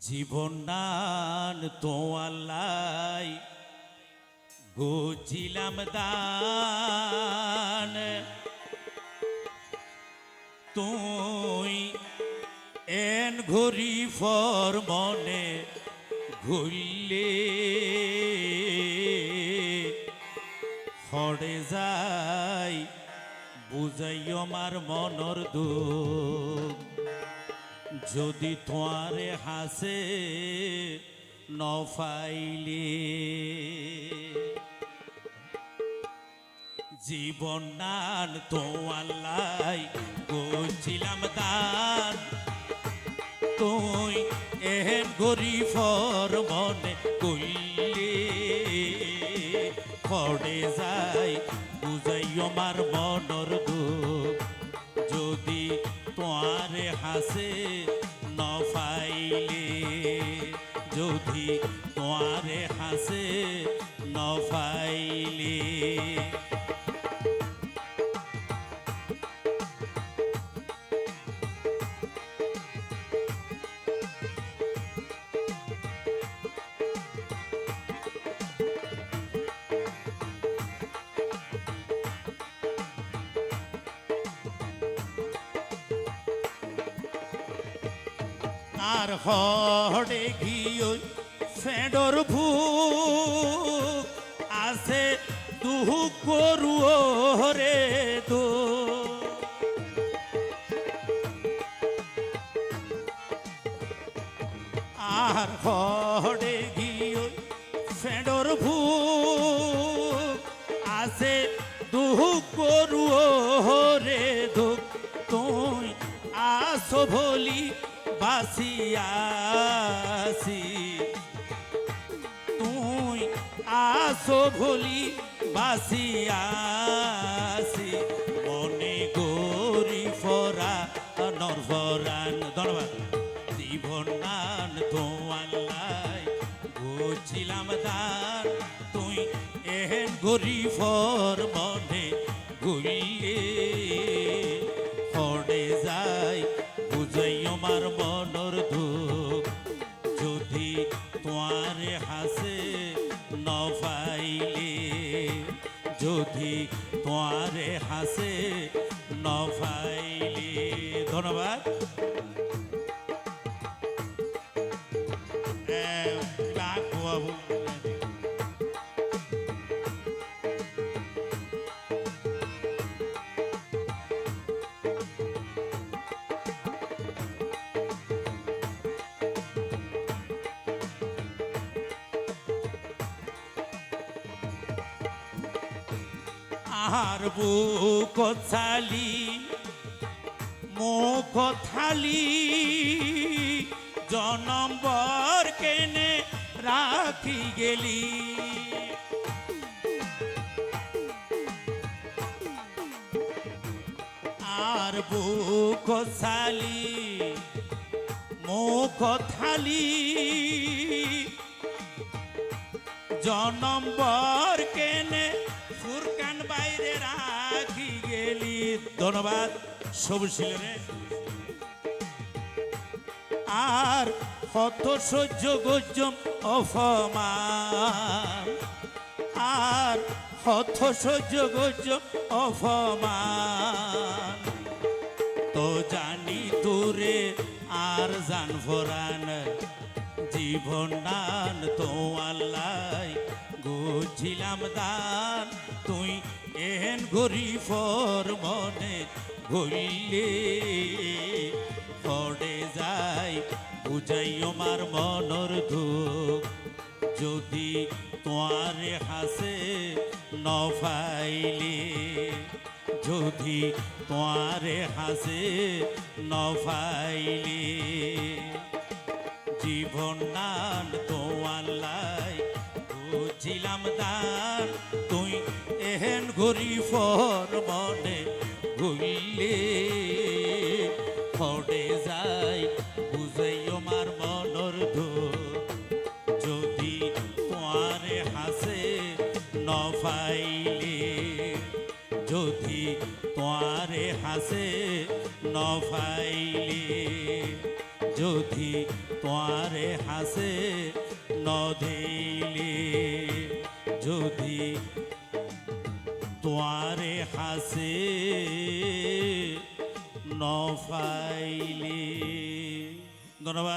জীবন নান তোয়াল্লাই বুঝিলাম দান। তুই এন ঘড়ি ফর মনে ঘুরলে। হড়ে যাই বুঝাই আমার মনর দুঃখ। যদি তোমারে হাসে নফাইলে জীবন নান তোয়াল্লাই করছিলাম দান। তুই এহেন গরিফর মনে কইলে। খড়ে যাই বুঝাই আমার মনর দুঃখ আর হড়ে গিয়ে ফেডর ভুক আছে দুহু করু রে দো। আর হড়ে গিয়ে ফেডর ভুক আছে দুহু করু রে তুই আসো ভলি বাসিয়াসি তুই আসো ভলি বাসিয়াসি মনে গরি ফরা নরভরান ধন্যবাদ। জীবন নান তোয়াল্লাই বুঝছিলাম দান। তুই এহেন গরি ফর মনে গুইলে আমার মনর দুঃখ যদি তোয়ারে হাসে নফাইলে যদি তোয়ারে হাসে নফাইলে ধন্যবাদ। বাবু। আর বুক ছালি, মুখ থালি, জনম্বর কেনে রাখি গেলি। আর বুক ছালি, মুখ থালি, জনম্বর কেনে ফুরকান বাইরে রাখি গেলি। ধন্যবাদ সবুজ রে। আর কত সহ্য গজম অফমান আর কত সহ্য গজম অফমান তো জানি দূরে আর জান ভরান, জীবন দান তো আল্লাহ গুছিলাম দান। গরিফর মনে গইলে পড়ে যাই, বুঝাই আমার মনর দুঃখ। যদি তোয়ারে হাসে নফাইলে যদি তোয়ারে হাসে নফাইলে জীবন নান তোয়াল্লাই বুঝিলাম দান। এহেন ঘড়ি ফর মনে ঘুরলে, ফড়ে যাই বুঝাই আমার মনর দুঃখ। যদি তোয়ারে হাসে নফাইলে যদি তোয়ারে হাসে নফাইলে যদি তোয়ারে হাসে নদিলে যদি তোয়ারে হাসে নফাইলে। ধন্যবাদ।